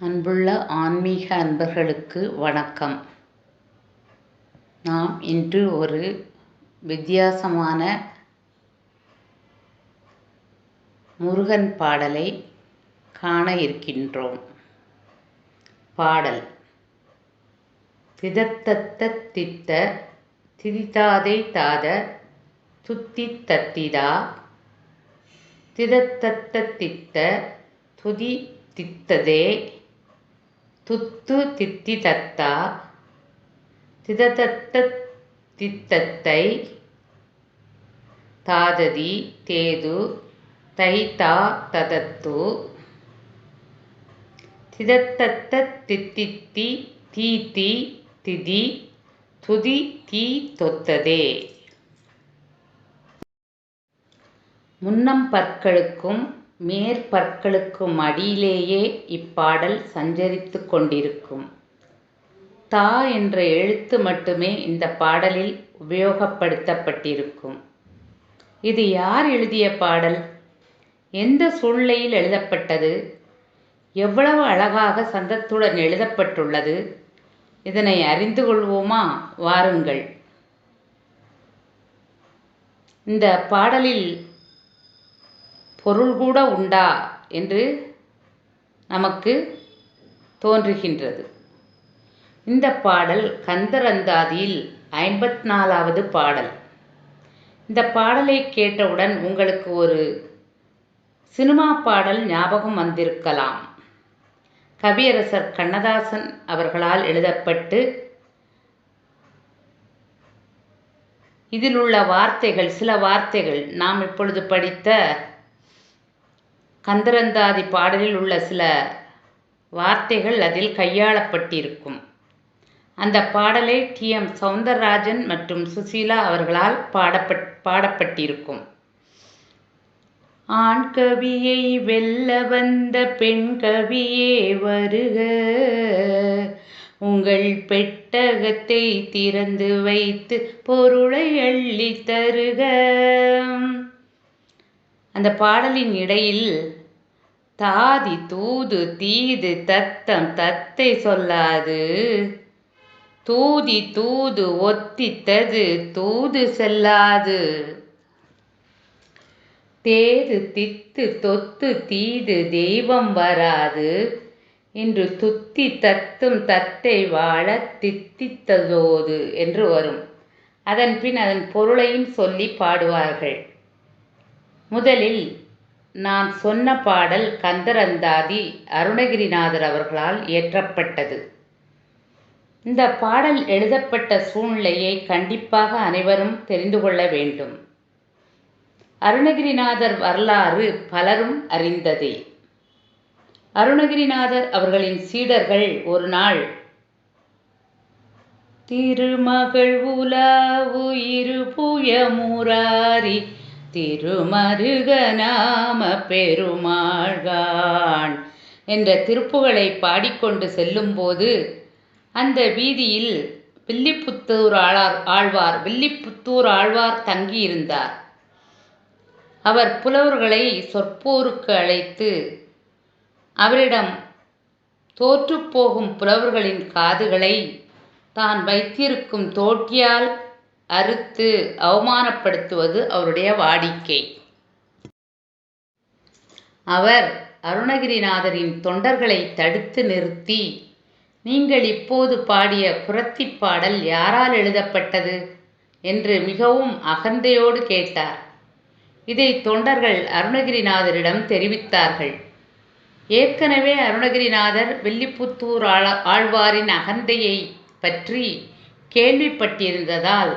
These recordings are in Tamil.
அன்புள்ள ஆன்மீக அன்பர்களுக்கு வணக்கம். நாம் இன்று ஒரு வித்தியாசமான முருகன் பாடலை காண இருக்கின்றோம். பாடல். திதத்தத்த தித்த திதிதாதை தாத துத்தி தத்திதா. திதத்தத்த தித்த துதி தித்ததே. துத்து தித்தி தத்தா திததத்த தித்தத்தை தாததி தேது தைதா ததத்து திதத்தத்த தித்தித்தி தீதி திதி துதி தீ தொத்ததே. முன்னம் பற்களுக்கும் மேற்பற்களுக்கும் அடியிலேயே இப்பாடல் சஞ்சரித்து கொண்டிருக்கும். தா என்ற எழுத்து மட்டுமே இந்த பாடலில் உபயோகப்படுத்தப்பட்டிருக்கும். இது யார் எழுதிய பாடல்? எந்த சூழ்நிலையில் எழுதப்பட்டது? எவ்வளவு அழகாக சந்தத்துடன் எழுதப்பட்டுள்ளது? இதனை அறிந்து கொள்வோமா? வாருங்கள். இந்த பாடலில் பொருள் கூட உண்டா என்று நமக்கு தோன்றுகின்றது. இந்த பாடல் கந்தரந்தாதியில் ஐம்பத்தி நாலாவது பாடல். இந்த பாடலை கேட்டவுடன் உங்களுக்கு ஒரு சினிமா பாடல் ஞாபகம் வந்திருக்கலாம். கவியரசர் கண்ணதாசன் அவர்களால் எழுதப்பட்டு இதில் உள்ள வார்த்தைகள் சில வார்த்தைகள் நாம் இப்பொழுது படித்த கந்தரந்தாதி பாடலில் உள்ள சில வார்த்தைகள் அதில் கையாளப்பட்டிருக்கும். அந்த பாடலை டி. எம். சவுந்தரராஜன் மற்றும் சுசீலா அவர்களால் பாடப்பட் பாடப்பட்டிருக்கும். ஆண் கவியை வெல்ல வந்த பெண் கவியே வருக. உங்கள் பெட்டகத்தை திறந்து வைத்து பொருளை அள்ளி தருக. அந்த பாடலின் இடையில் தாதி தூது தீது தத்தம் தத்தை சொல்லாது. தூதி தூது ஒத்தித்தது தூது செல்லாது. தேது தித்து தொத்து தீது தெய்வம் வராது. என்று துத்தி தத்தும் தத்தை வாழ தித்தித்ததோது என்று வரும். அதன் பின் அதன் பொருளையும் சொல்லி பாடுவார்கள். முதலில் நான் சொன்ன பாடல் கந்தரந்தாதி அருணகிரிநாதர் அவர்களால் இயற்றப்பட்டது. இந்த பாடல் எழுதப்பட்ட சூழ்நிலையை கண்டிப்பாக அனைவரும் தெரிந்து கொள்ள வேண்டும். அருணகிரிநாதர் வரலாறு பலரும் அறிந்ததே. அருணகிரிநாதர் அவர்களின் சீடர்கள் ஒரு நாள் திருமகள் உலாவு இருபுய புயமுராரி திருமருக நாம பெருமாள்கான் என்ற திருப்புகளை பாடிக்கொண்டு செல்லும்போது அந்த வீதியில் வில்லிப்புத்தூர் ஆளார் ஆழ்வார் வில்லிப்புத்தூர் ஆழ்வார் தங்கியிருந்தார். அவர் புலவர்களை சொற்போருக்கு அழைத்து அவரிடம் தோற்றுப்போகும் புலவர்களின் காதுகளை தான் வைத்திருக்கும் தோட்டியால் அறுத்து அவமானப்படுத்துவது அவருடைய வாடிக்கை. அவர் அருணகிரிநாதரின் தொண்டர்களை தடுத்து நிறுத்தி நீங்கள் இப்போது பாடிய புரத்தி பாடல் யாரால் எழுதப்பட்டது? என்று மிகவும் அகந்தையோடு கேட்டார். இதை தொண்டர்கள் அருணகிரிநாதரிடம் தெரிவித்தார்கள். ஏற்கனவே அருணகிரிநாதர் வெள்ளிப்புத்தூர் ஆழ ஆழ்வாரின் அகந்தையை பற்றி கேள்விப்பட்டிருந்ததால்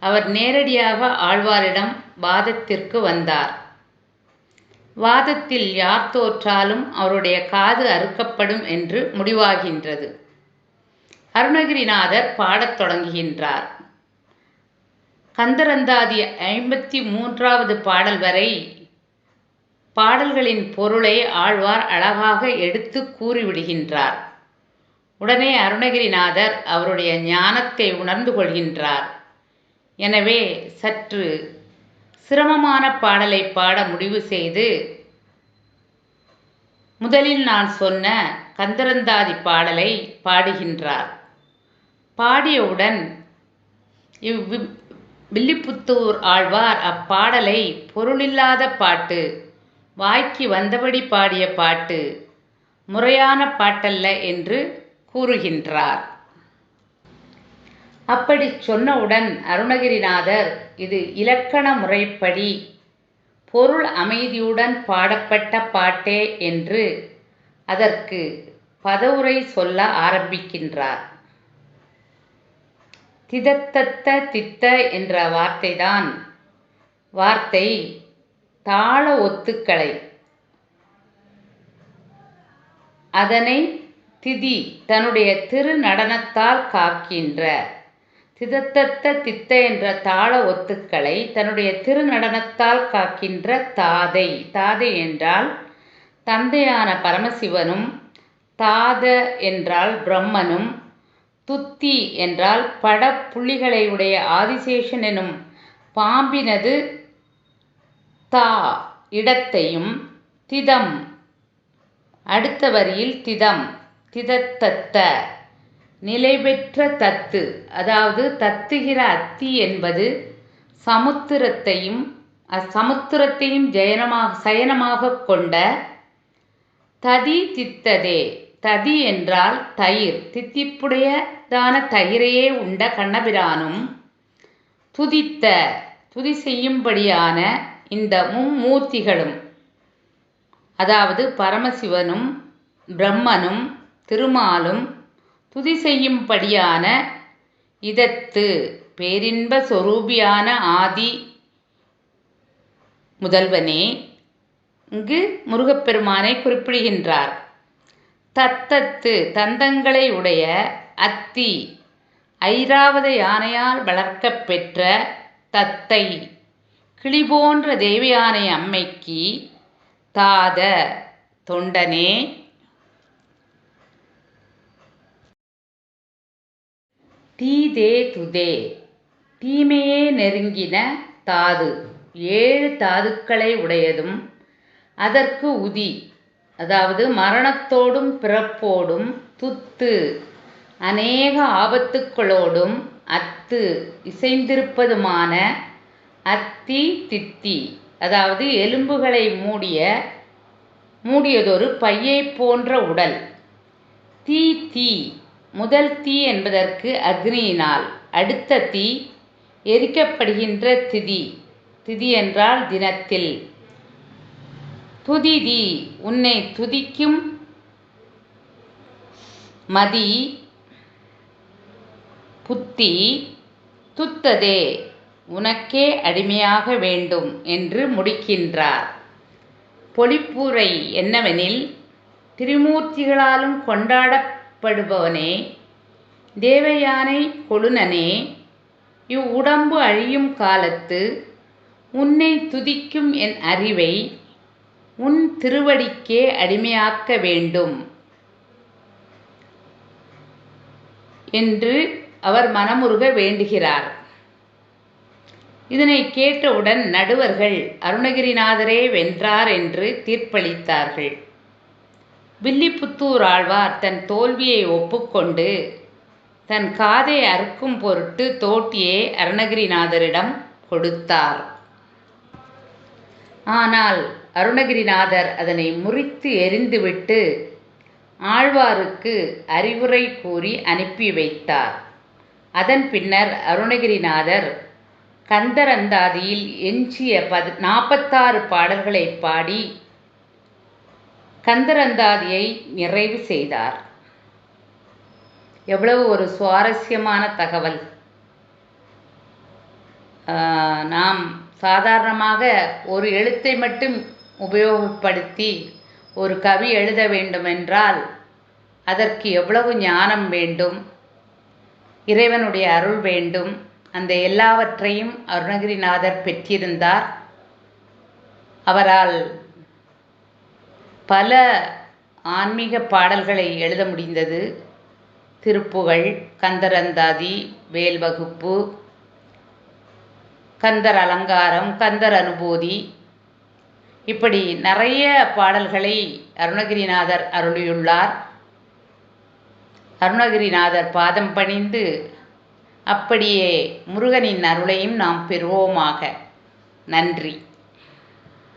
அவர் நேரடியாக ஆழ்வாரிடம் வாதத்திற்கு வந்தார். வாதத்தில் யார் தோற்றாலும் அவருடைய காது அறுக்கப்படும் என்று முடிவாகின்றது. அருணகிரிநாதர் பாடத் தொடங்குகின்றார். கந்தரந்தாதி ஐம்பத்தி மூன்றாவது பாடல் வரை பாடல்களின் பொருளை ஆழ்வார் அழகாக எடுத்து கூறிவிடுகின்றார். உடனே அருணகிரிநாதர் அவருடைய ஞானத்தை உணர்ந்து கொள்கின்றார். எனவே சற்று சிரமமான பாடலை பாட முடிவு செய்து முதலில் நான் சொன்ன கந்தரந்தாதி பாடலை பாடுகின்றார். பாடியவுடன் இவ் வில்லிபுத்தூர் ஆழ்வார் அப்பாடலை பொருளில்லாத பாட்டு வாய்க்கு வந்தபடி பாடிய பாட்டு முறையான பாட்டல்ல என்று கூறுகின்றார். அப்படி சொன்னவுடன் அருணகிரிநாதர் இது இலக்கண முறைப்படி பொருள் அமைதியுடன் பாடப்பட்ட பாட்டே என்று அதற்கு பதவுரை சொல்ல ஆரம்பிக்கின்றார். திதத்தத்த தித்த என்ற வார்த்தைதான். வார்த்தை தாள ஒத்துக்களை. அதனை திதி தன்னுடைய திரு நடனத்தால் காக்கின்ற திதத்தத்த தித்த என்ற தாள ஒத்துக்களை தன்னுடைய திருநடனத்தால் காக்கின்ற தாதை. தாதை என்றால் தந்தையான பரமசிவனும் தாத என்றால் பிரம்மனும் துத்தி என்றால் படப்புள்ளிகளை உடைய ஆதிசேஷன் எனும் பாம்பினது தா இடத்தையும் திதம். அடுத்த வரியில் திதம். திதத்தத்த. நிலைபெற்ற தத்து அதாவது தத்துகிற அத்தி என்பது சமுத்திரத்தையும் அச்சமுத்திரத்தையும் ஜெயனமாக சயனமாக கொண்ட ததி தித்ததே. ததி என்றால் தயிர். தித்திப்புடையதான தயிரையே உண்ட கண்ணபிரானும் துதித்த துதி செய்யும்படியான இந்த மும்மூர்த்திகளும் அதாவது பரமசிவனும் பிரம்மனும் திருமாலும் துதி செய்யும்படியான இதத்து பேரின்ப சொரூபியான ஆதி முதல்வனே இங்கு முருகப்பெருமானை குறிப்பிடுகின்றார். தத்தத்து தந்தங்களை உடைய அத்தி ஐராவத யானையால் வளர்க்கப் பெற்ற தத்தை கிளி போன்ற தேவியானை அம்மைக்கு தாத தொண்டனே தீதே துதே. தீமையே நெருங்கின தாது. ஏழு தாதுக்களை உடையதும் அதற்கு உதி. அதாவது மரணத்தோடும் பிறப்போடும் துத்து. அநேக ஆபத்துக்களோடும் அத்து. இசைந்திருப்பதுமான அத்தி தித்தி. அதாவது எலும்புகளை மூடிய மூடியதொரு பையை போன்ற உடல். தீ தீ. முதல் தீ என்பதற்கு அக்னியினால் அடுத்த தீ எரிக்கப்படுகின்ற திதி. திதி என்றால் தினத்தில். துதிதி உன்னை துதிக்கும் மதி புத்தி துத்ததே உனக்கே அடிமையாக வேண்டும் என்று முடிக்கின்றார். பொழிப்புரை என்னவெனில் திரிமூர்த்திகளாலும் படுபவனே தேவயானை கொழுனனே இவ்வுடம்பு அழியும் காலத்து உன்னை துதிக்கும் என் அறிவை உன் திருவடிக்கே அடிமையாக்க வேண்டும் என்று அவர் மனமுருக வேண்டுகிறார். இதனை கேட்டவுடன் நடுவர்கள் அருணகிரிநாதரே வென்றார் என்று தீர்ப்பளித்தார்கள். வில்லிபுத்தூர் ஆழ்வார் தன் தோல்வியை ஒப்புக்கொண்டு தன் காதை அறுக்கும் பொருட்டு தோட்டியை அருணகிரிநாதரிடம் கொடுத்தார். ஆனால் அருணகிரிநாதர் அதனை முறித்து எறிந்துவிட்டு ஆழ்வாருக்கு அறிவுரை கூறி அனுப்பி வைத்தார். அதன் பின்னர் அருணகிரிநாதர் கந்தரந்தாதியில் எஞ்சிய பது நாற்பத்தாறு பாடல்களை பாடி கந்தரந்தாதியை நிறைவு செய்தார். எவ்வளவு ஒரு சுவாரஸ்யமான தகவல். நாம் சாதாரணமாக ஒரு எழுத்தை மட்டும் உபயோகப்படுத்தி ஒரு கவி எழுத வேண்டுமென்றால் அதற்கு எவ்வளவு ஞானம் வேண்டும் இறைவனுடைய அருள் வேண்டும் அந்த எல்லாவற்றையும் அருணகிரிநாதர் பெற்றிருந்தார். அவரால் பல ஆன்மீக பாடல்களை எழுத முடிந்தது. திருப்புகழ் கந்தரந்தாதி வேல் வகுப்பு கந்தர் அலங்காரம் கந்தர் அனுபூதி. இப்படி நிறைய பாடல்களை அருணகிரிநாதர் அருளியுள்ளார். அருணகிரிநாதர் பாதம் பணிந்து அப்படியே முருகனின் அருளையும் நாம் பெறுவோமாக. நன்றி.